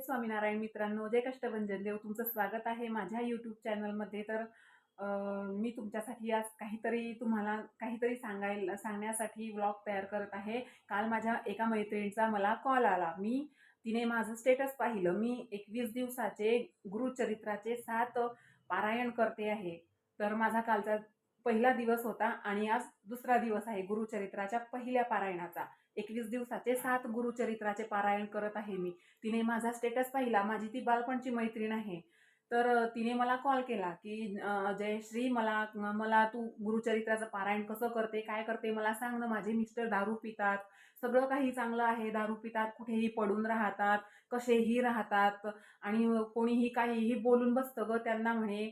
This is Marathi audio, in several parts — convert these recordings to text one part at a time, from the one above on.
स्वामीनारायण मित्रांनो जय कष्टभंजन. देव तुमचं स्वागत आहे माझ्या यूट्यूब चॅनलमध्ये तर मी तुमच्यासाठी आज काहीतरी तुम्हाला काहीतरी सांगायला सांगण्यासाठी व्लॉग तयार करत आहे. काल माझ्या एका मैत्रिणीचा मला कॉल आला. मी तिने माझं स्टेटस पाहिलं. मी एकवीस दिवसाचे गुरुचरित्राचे सात पारायण करते आहे. तर माझा कालचा पहिला दिवस होता आणि आज दुसरा दिवस आहे गुरुचरित्राच्या पहिल्या पारायणाचा. एकवीस दिवसाचे सात गुरुचरित्राचे पारायण करत आहे मी. तिने माझा स्टेटस पाहिला. माझी ती बालपणची मैत्रीण आहे. तर तिने मला कॉल केला की जयश्री मला मला तू गुरुचरित्राचं पारायण कसं करते काय करते मला सांग ना माझे मिस्टर दारू पितात. सगळं काही चांगलं आहे. दारू पितात कुठेही पडून राहतात कसेही राहतात आणि कोणीही काहीही बोलून बसतं ग. त्यांना म्हणे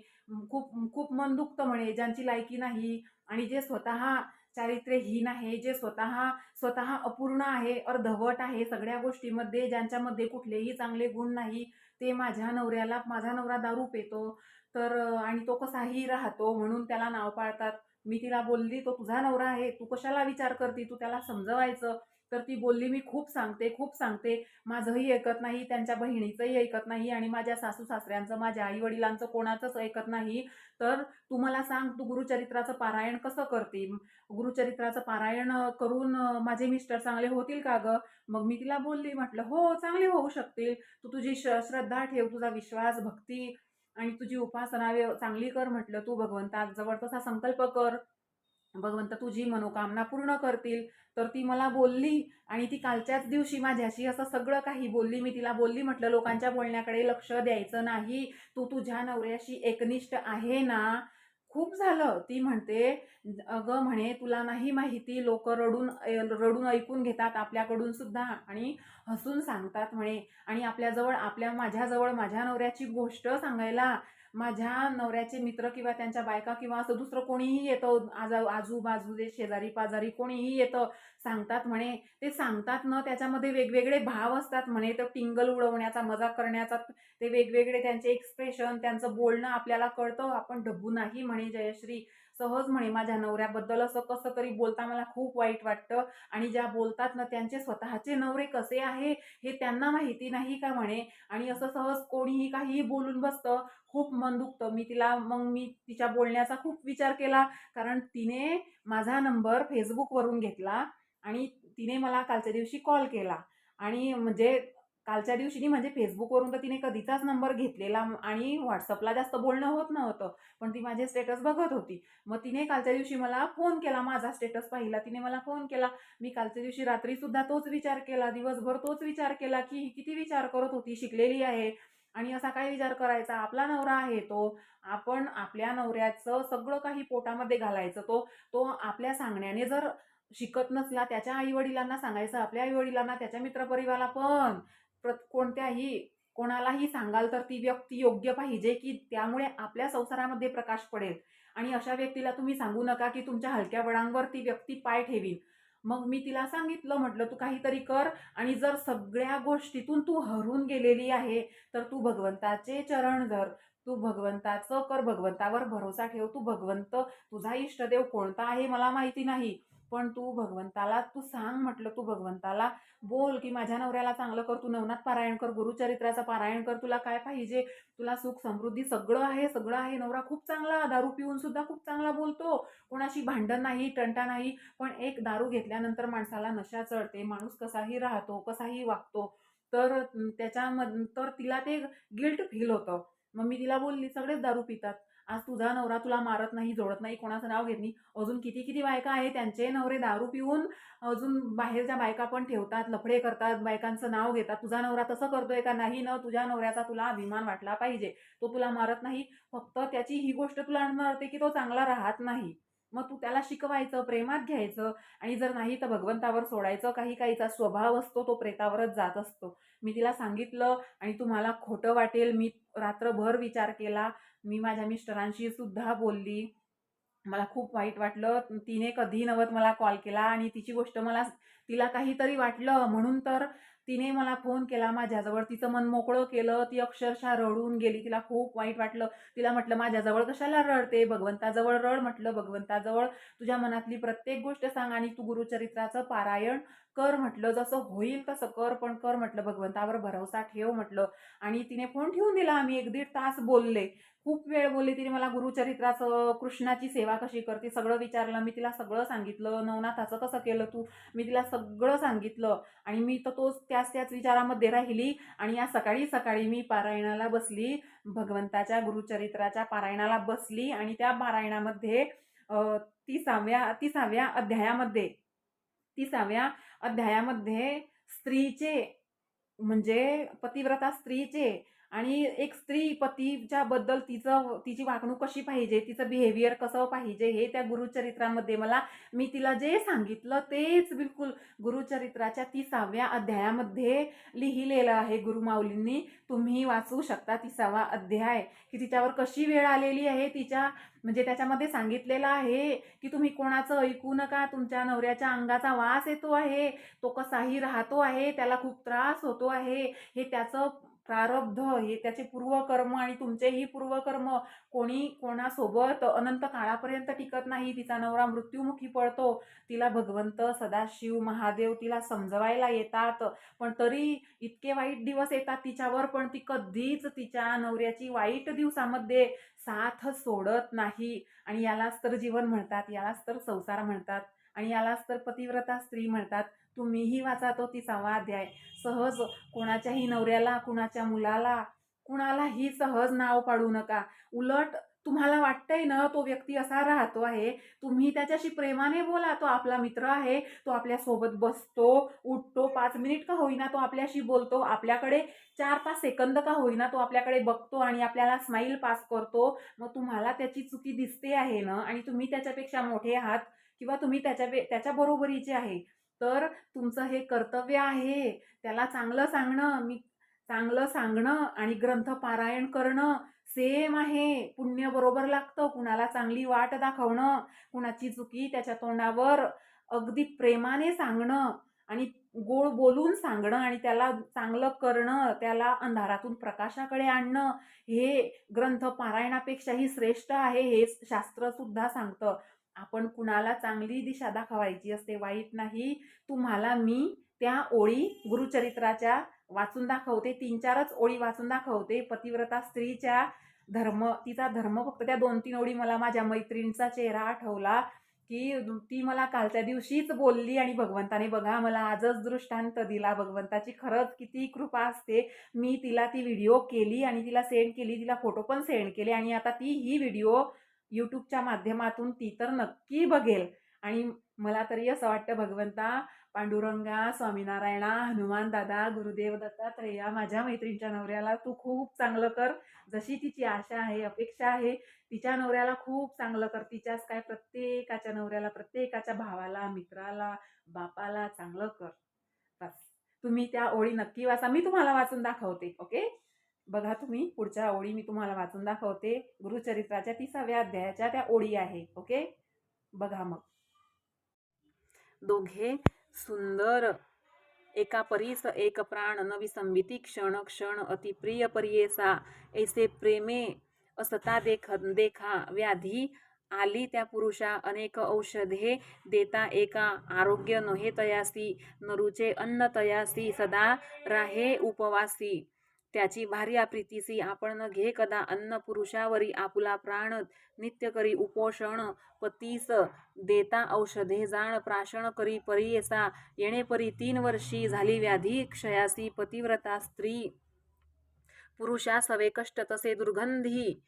खूप खूप मन दुखतं म्हणे. ज्यांची लायकी नाही आणि जे स्वतः चारित्र्यहीन आहे जे स्वतः स्वतः अपूर्ण आहे अर्धवट आहे सगळ्या गोष्टीमध्ये ज्यांच्यामध्ये कुठलेही चांगले गुण नाही ते माझ्या नवऱ्याला माझा नवरा दारू पेतो. तर आणि तो कसाही राहतो म्हणून त्याला नाव पाळतात. मी तिला बोलली तो तुझा नवरा आहे. तू कशाला विचार करती? तू त्याला समजवायचं. तर ती बोलली मी खूप सांगते खूप सांगते. माझंही ऐकत नाही त्यांच्या बहिणीचंही ऐकत नाही आणि माझ्या सासू सासऱ्यांचं माझ्या आई वडिलांचं कोणाचंच ऐकत नाही. तर तू मला सांग तू गुरुचरित्राचं पारायण कसं करते? गुरुचरित्राचं पारायण करून माझे मिस्टर चांगले होतील का ग? मग मी तिला बोलली म्हटलं हो चांगले होऊ शकतील. तू तुझी श श्रद्धा ठेव तुझा विश्वास भक्ती आणि तुझी उपासना चांगली कर म्हटलं तू भगवंताजवळ तसा संकल्प कर. भगवंत तुझी मनोकामना पूर्ण करतील. तर ती मला बोलली आणि ती कालच्याच दिवशी माझ्याशी असं सगळं काही बोलली. मी तिला बोलली म्हटलं लोकांच्या बोलण्याकडे लक्ष द्यायचं नाही. तू तुझ्या नवऱ्याशी एकनिष्ठ आहे ना? खूप झालं. ती म्हणते अगं म्हणे तुला नाही माहिती लोक रडून रडून ऐकून घेतात आपल्याकडून सुद्धा आणि हसून सांगतात म्हणे. आणि आपल्याजवळ आपल्या माझ्याजवळ माझ्या नवऱ्याची गोष्ट सांगायला माझ्या नवऱ्याचे मित्र किंवा त्यांच्या बायका किंवा असं दुसरं कोणीही येतं. आज आजूबाजूचे शेजारी पाजारी कोणीही येतं. सांगतात म्हणे. ते सांगतात ना त्याच्यामध्ये वेगवेगळे भाव असतात म्हणे. तर टिंगल उडवण्याचा मजाक करण्याचा ते वेगवेगळे त्यांचे एक्सप्रेशन त्यांचं बोलणं आपल्याला कळतं. आपण डब्बू नाही म्हणे जयश्री. सहज म्हणे माझ्या नवऱ्याबद्दल असं कसं तरी बोलता मला खूप वाईट वाटतं आणि ज्या बोलतात ना त्यांचे स्वतःचे नवरे कसे आहे हे त्यांना माहिती नाही का म्हणे? आणि असं सहज कोणीही काहीही बोलून बसतं खूप मन दुखतं. मी तिला मग मी तिच्या बोलण्याचा खूप विचार केला कारण तिने माझा नंबर फेसबुकवरून घेतला आणि तिने मला कालच्या दिवशी कॉल केला. आणि म्हणजे कालच्या दिवशी म्हणजे फेसबुकवरून तर तिने कधीचाच नंबर घेतलेला आणि व्हॉट्सअपला जास्त बोलणं होत नव्हतं पण ती माझे स्टेटस बघत होती. मग तिने कालच्या दिवशी मला फोन केला माझा स्टेटस पाहिला तिने मला फोन केला. मी कालच्या दिवशी रात्रीसुद्धा तोच विचार केला दिवसभर तोच विचार केला की ही किती विचार करत होती शिकलेली आहे. आणि असा काय विचार करायचा? आपला नवरा आहे तो. आपण आपल्या नवऱ्याचं सगळं काही पोटामध्ये घालायचं तो तो आपल्या सांगण्याने जर शिकत नसला त्याच्या आई वडिलांना सांगायचं आपल्या आई वडिलांना त्याच्या मित्रपरिवाराला पण. प्र कोणत्याही कोणालाही सांगाल तर ती व्यक्ती योग्य पाहिजे की त्यामुळे आपल्या संसारामध्ये प्रकाश पडेल. आणि अशा व्यक्तीला तुम्ही सांगू नका की तुमच्या हलक्या वडांवर ती व्यक्ती पाय ठेवील मग मी तिला सांगितलं म्हटलं तू काहीतरी कर आणि जर सगळ्या गोष्टीतून तू हरून गेलेली आहे तर तू भगवंताचे चरण धर. तू भगवंताचं कर भगवंतावर भरोसा ठेव. तू भगवंत तुझा इष्टदेव कोणता आहे मला माहिती नाही. पण तू भगवंताला तू सांग म्हटलं तू भगवंताला बोल की माझ्या नवऱ्याला चांगलं कर तू नवनाथ पारायण कर गुरुचरित्राचं पारायण कर तुला काय पाहिजे? तुला सुख समृद्धी सगळं आहे सगळं आहे. नवरा खूप चांगला दारू पिऊन सुद्धा खूप चांगला बोलतो. कोणाशी भांडण नाही टंटा नाही पण एक दारू घेतल्यानंतर माणसाला नशा चढते माणूस कसाही राहतो कसाही वागतो. तर त्याच्यामध तर तिला ते गिल्ट फील होतं. मग मी तिला बोलली सगळेच दारू पितात. आज तुझा नवरा तुला मारत नाही जोडत नाही कोणाचं नाव घेत नाही. अजून किती किती बायका आहे त्यांचे नवरे दारू पिऊन अजून बाहेरच्या बायका पण ठेवतात लफडे करतात बायकांचं नाव घेतात. तुझा नवरा तसं करतोय का नाही न तुझ्या नवऱ्याचा तुला अभिमान वाटला पाहिजे. तो तुला मारत नाही फक्त त्याची ही गोष्ट तुला आणणार की तो चांगला राहत नाही. मग तू त्याला शिकवायचं प्रेमात घ्यायचं आणि जर नाही तर भगवंतावर सोडायचं काही काहीचा स्वभाव असतो तो प्रेतावरच जात असतो. मी तिला सांगितलं आणि तुम्हाला खोटं वाटेल. मी रात्रभर विचार केला. मी माझ्या मिस्टरांशी सुद्धा बोलली. मला खूप वाईट वाटलं. तिने कधी नवत मला कॉल केला आणि तिची गोष्ट मला तिला काहीतरी वाटलं. म्हणून तर तिने मला फोन केला. माझ्याजवळ तिचं मन मोकळं केलं. ती अक्षरशः रडून गेली. तिला खूप वाईट वाटलं. तिला म्हटलं माझ्याजवळ कशाला रडते? भगवंताजवळ रड. म्हटलं भगवंताजवळ तुझ्या मनातली प्रत्येक गोष्ट सांग आणि तू गुरुचरित्राचं पारायण कर म्हटलं जसं होईल तसं कर पण कर म्हटलं भगवंतावर भरोसा ठेव म्हटलं. आणि तिने फोन ठेवून दिला आम्ही एक दीड तास बोलले. खूप वेळ बोलले तिने मला गुरुचरित्राचं कृष्णाची सेवा कशी करते? सगळं विचारलं. मी तिला सगळं सांगितलं. नवनाथाचं कसं केलं तू? मी तिला सगळं सांगितलं. आणि मी तर तोच त्याच त्याच विचारामध्ये राहिली. आणि या सकाळी सकाळी मी पारायणाला बसली. भगवंताच्या गुरुचरित्राच्या पारायणाला बसली. आणि त्या पारायणामध्ये तिसाव्या तिसाव्या अध्यायामध्ये तिसाव्या अध्यायामध्ये स्त्रीचे म्हणजे पतिव्रता स्त्रीचे आणि एक स्त्री पतीच्या बद्दल तिचं तिची वागणूक कशी पाहिजे तिचं बिहेवियर कसं पाहिजे हे त्या गुरुचरित्रामध्ये मला मी तिला जे सांगितलं तेच बिलकुल गुरुचरित्राच्या तिसाव्या अध्यायामध्ये लिहिलेलं आहे गुरुमाऊलींनी. तुम्ही वाचू शकता तिसावा अध्याय. की तिच्यावर कशी वेळ आलेली आहे तिच्या म्हणजे त्याच्यामध्ये सांगितलेलं आहे की तुम्ही कोणाचं ऐकू नका तुमच्या नवऱ्याच्या अंगाचा वास येतो आहे तो कसाही राहतो आहे त्याला खूप त्रास होतो आहे हे त्याचं प्रारब्ध हे त्याचे पूर्वकर्म आणि तुमचेही पूर्वकर्म कोणी कोणासोबत अनंत काळापर्यंत टिकत नाही तिचा नवरा मृत्युमुखी पडतो तिला भगवंत सदाशिव महादेव तिला समजवायला येतात. पण तरी इतके वाईट दिवस येतात तिच्यावर पण ती कधीच तिच्या नवऱ्याची वाईट दिवसामध्ये साथ सोडत नाही. आणि यालाच तर जीवन म्हणतात यालाच तर संसार म्हणतात आणि यालाच तर पतिव्रता स्त्री म्हणतात. तुम्हीही वाचा तो तिसावा अध्याय सहज कोणाच्याही नवऱ्याला कुणाच्या मुलाला कुणालाही सहज नाव पाडू नका. उलट तुम्हाला वाटतंय ना तो व्यक्ती असा राहतो आहे. तुम्ही त्याच्याशी प्रेमाने बोला तो आपला मित्र आहे तो आपल्यासोबत बसतो उठतो पाच मिनिट का होईना तो आपल्याशी बोलतो आपल्याकडे चार पाच सेकंद का होईना तो आपल्याकडे बघतो आणि आपल्याला स्माईल पास करतो. मग तुम्हाला त्याची चुकी दिसते आहे ना आणि तुम्ही त्याच्यापेक्षा मोठे आहात किंवा तुम्ही त्याच्या त्याच्या बरोबरीचे आहे. तर तुमचं हे कर्तव्य आहे. त्याला चांगलं सांगणं मी चांगलं सांगणं आणि ग्रंथ पारायण करणं सेम आहे. पुण्य बरोबर लागतं. कुणाला चांगली वाट दाखवणं कुणाची चुकी त्याच्या तोंडावर अगदी प्रेमाने सांगणं आणि गोड बोलून सांगणं आणि त्याला चांगलं करणं त्याला अंधारातून प्रकाशाकडे आणणं हे ग्रंथ पारायणापेक्षाही श्रेष्ठ आहे हे शास्त्रसुद्धा सांगतं. आपण कुणाला चांगली दिशा दाखवायची असते वाईट नाही. तुम्हाला मी त्या ओळी गुरुचरित्राच्या वाचून दाखवते तीन चारच ओळी वाचून दाखवते. पतिव्रता स्त्रीच्या धर्म तिचा धर्म फक्त त्या दोन तीन ओळी मला माझ्या मैत्रिणीचा चेहरा आठवला की ती मला कालच्या दिवशीच बोलली आणि भगवंताने बघा मला आजच दृष्टांत दिला. भगवंताची खरंच किती कृपा असते. मी तिला ती व्हिडिओ केली आणि तिला सेंड केली तिला फोटो पण सेंड केले आणि आता ती ही व्हिडिओ यूट्यूबच्या माध्यमातून ती तर नक्की बघेल. आणि मला तरी असं वाटतं भगवंता पांडुरंगा स्वामीनारायणा हनुमान दादा गुरुदेव दत्तात्रेया माझ्या मैत्रिणीच्या नवऱ्याला तू खूप चांगलं कर. जशी तिची आशा आहे अपेक्षा आहे तिच्या नवऱ्याला खूप चांगलं कर. तिच्याच काय प्रत्येकाच्या नवऱ्याला प्रत्येकाच्या भावाला मित्राला बापाला चांगलं कर. बस. तुम्ही त्या ओळी नक्की वाचा. मी तुम्हाला वाचून दाखवते. ओके? बघा तुम्ही पुढच्या ओळी मी तुम्हाला वाचून दाखवते. गुरुचरित्राच्या तिसाव्या अध्यायाच्या त्या ओळी आहे ओके? बघा मग. दोघे सुंदर एका परीस एक प्राण नविसंबिती क्षण क्षण अतिप्रिय परियेसा ऐसे प्रेमे असता देख देखा व्याधी आली त्या पुरुषा अनेक औषधे देता एका आरोग्य नोहे तयासी नरुचे अन्न तयासी सदा राहे उपवासी. त्याची भार्या प्रीतीसी आपण न घे कदा अन्न पुरुषावरी आपुला प्राण नित्य करी उपोषण पतीस देता औषधे जाण प्राशन करी परियेसा येणे परी तीन वर्षी झाली व्याधी क्षयासी पतिव्रता स्त्री. पुरुषा सवे कष्ट तसे दुर्गंधी.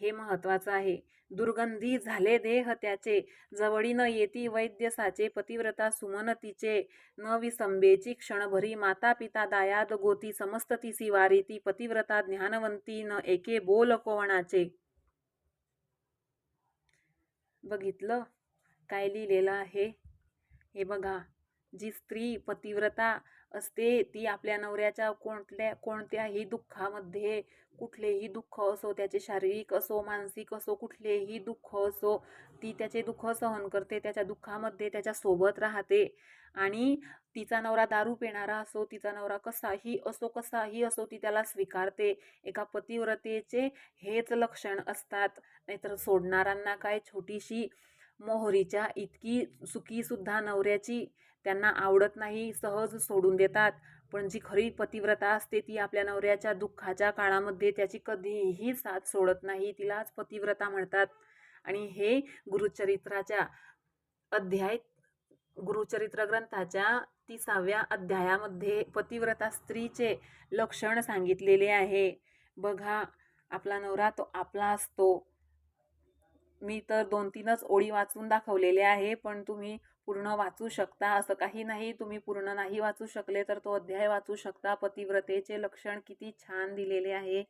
हे महत्वाचं आहे. दुर्गंधी झाले देह त्याचे जवळी न येती वैद्यसाचे पतिव्रता सुमनतीचे न विसंबेची क्षणभरी माता पिता दायाद गोती समस्त तिसी सिवारी ती पतिव्रता ज्ञानवंती न एके बोल कोवणाचे. बघितलं? काय लिहिलेलं आहे? हे बघा. जी स्त्री पतिव्रता असते ती आपल्या नवऱ्याच्या कोणत्या कोणत्याही दुःखामध्ये कुठलेही दुःख असो त्याचे शारीरिक असो मानसिक असो कुठलेही दुःख असो ती त्याचे दुःख सहन करते त्याच्या दुःखामध्ये त्याच्या सोबत राहते. आणि तिचा नवरा दारू पिणारा असो तिचा नवरा कसाही असो कसाही असो ती त्याला स्वीकारते. एका पतिव्रतेचे हेच लक्षण असतात. नाहीतर सोडणाऱ्यांना काय छोटीशी मोहरीच्या इतकी सुखीसुद्धा नवऱ्याची त्यांना आवडत नाही सहज सोडून देतात. पण जी खरी पतिव्रता असते ती आपल्या नवऱ्याच्या दुःखाच्या काळामध्ये त्याची कधीही साथ सोडत नाही तिलाच पतिव्रता म्हणतात. आणि हे गुरुचरित्राच्या अध्याय गुरुचरित्र ग्रंथाच्या तिसाव्या अध्यायामध्ये पतिव्रता स्त्रीचे लक्षण सांगितलेले आहे. बघा आपला नवरा तो आपला असतो. मी तर दोन तीनच ओळी वाचून दाखवलेले आहे पण तुम्ही पूर्ण वाचू शकता. असं काही नाही तुम्ही पूर्ण नाही वाचू शकले तर तो अध्याय वाचू शकता. पतिव्रतेचे लक्षण किती छान दिलेले आहे.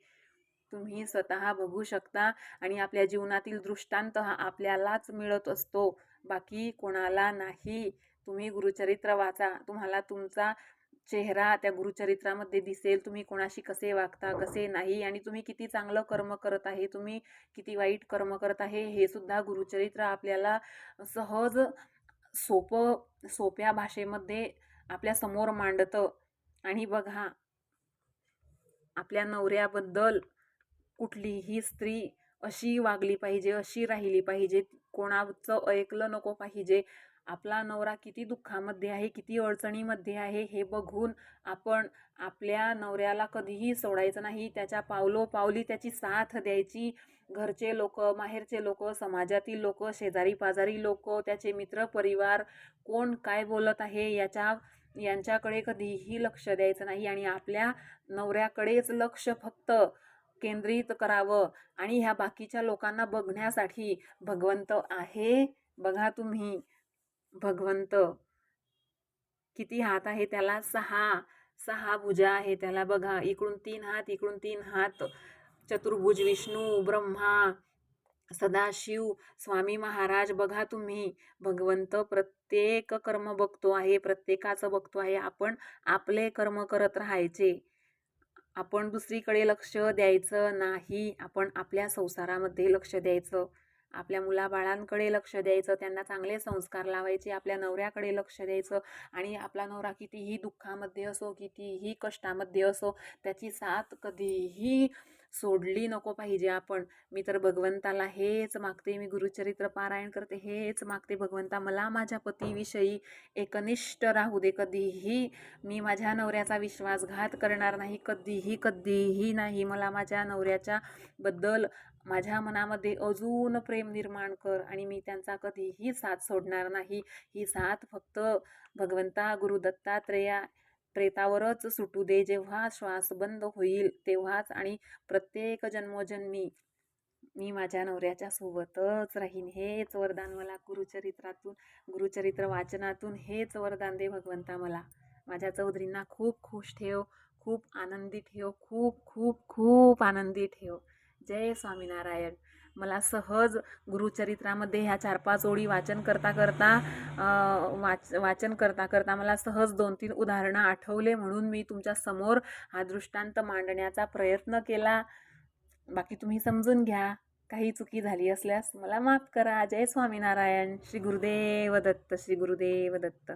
तुम्ही स्वतः बघू शकता आणि आपल्या जीवनातील दृष्टांत हा आपल्यालाच मिळत असतो. बाकी कोणाला नाही. तुम्ही गुरुचरित्र वाचा. तुम्हाला तुमचा चेहरा त्या गुरुचरित्रामध्ये दिसेल. तुम्ही कोणाशी कसे वागता कसे नाही आणि तुम्ही किती चांगलं कर्म करत आहे तुम्ही किती वाईट कर्म करत आहे हे सुद्धा गुरुचरित्र आपल्याला सहज सोपं सोप्या भाषेमध्ये आपल्यासमोर मांडतं. आणि बघा आपल्या नवऱ्याबद्दल कुठलीही स्त्री अशी वागली पाहिजे अशी राहिली पाहिजे कोणाचं ऐकलं नको पाहिजे आपला नवरा किती दुःखामध्ये आहे किती अडचणीमध्ये आहे हे बघून आपण आपल्या नवऱ्याला कधीही सोडायचं नाही. त्याच्या पावलो पावली त्याची साथ द्यायची. घरचे लोक माहेरचे लोक समाजातील लोक शेजारी पाजारी लोक त्याचे मित्र परिवार कोण काय बोलत आहे याच्या यांच्याकडे कधीही लक्ष द्यायचं नाही आणि आपल्या नवऱ्याकडेच लक्ष फक्त केंद्रित करावं आणि ह्या बाकीच्या लोकांना बघण्यासाठी भगवंत आहे. बघा तुम्ही. भगवंत किती हात आहे त्याला? सहा. सहा भुजा आहे त्याला बघा. इकडून तीन हात इकडून तीन हात. चतुर्भुज विष्णू ब्रह्मा सदाशिव स्वामी महाराज बघा तुम्ही. भगवंत प्रत्येक कर्म बघतो आहे. प्रत्येकाचं बघतो आहे. आपण आपले कर्म करत राहायचे. आपण दुसरीकडे लक्ष द्यायचं नाही. आपण आपल्या संसारामध्ये लक्ष द्यायचं. आपल्या मुलाबाळांकडे लक्ष द्यायचं त्यांना चांगले संस्कार लावायचे आपल्या नवऱ्याकडे लक्ष द्यायचं आणि आपला नवरा कितीही दुःखामध्ये असो कितीही कष्टामध्ये असो त्याची साथ कधीही सोडली नको पाहिजे आपण. मी तर भगवंताला हेच मागते मी गुरुचरित्र पारायण करते हेच मागते भगवंता मला माझ्या पतीविषयी एकनिष्ठ राहू दे. कधीही मी माझ्या नवऱ्याचा विश्वासघात करणार नाही कधीही कधीही नाही. मला माझ्या नवऱ्याच्या बद्दल माझ्या मनामध्ये अजून प्रेम निर्माण कर आणि मी त्यांचा कधीही साथ सोडणार नाही. ही साथ फक्त भगवंता गुरुदत्तात्रेया प्रेतावरच सुटू दे. जेव्हा श्वास बंद होईल तेव्हाच आणि प्रत्येक जन्मोजन्मी मी माझ्या नवऱ्याच्या सोबतच राहीन. हेच वरदान मला गुरुचरित्रातून गुरुचरित्र वाचनातून हेच वरदान दे भगवंता मला. माझ्या चौधरींना खूप खुश ठेव खूप आनंदी ठेव खूप खूप खूप आनंदी ठेव. जय स्वामीनारायण. मला सहज गुरुचरित्रामध्ये ह्या चार पाच ओळी वाचन करता करता वाच वाचन करता करता मला सहज दोन तीन उदाहरणं आठवले म्हणून मी तुमच्यासमोर हा दृष्टांत मांडण्याचा प्रयत्न केला. बाकी तुम्ही समजून घ्या काही चुकी झाली असल्यास मला माफ करा. जय स्वामीनारायण. श्री गुरुदेव दत्त श्री गुरुदेव दत्त.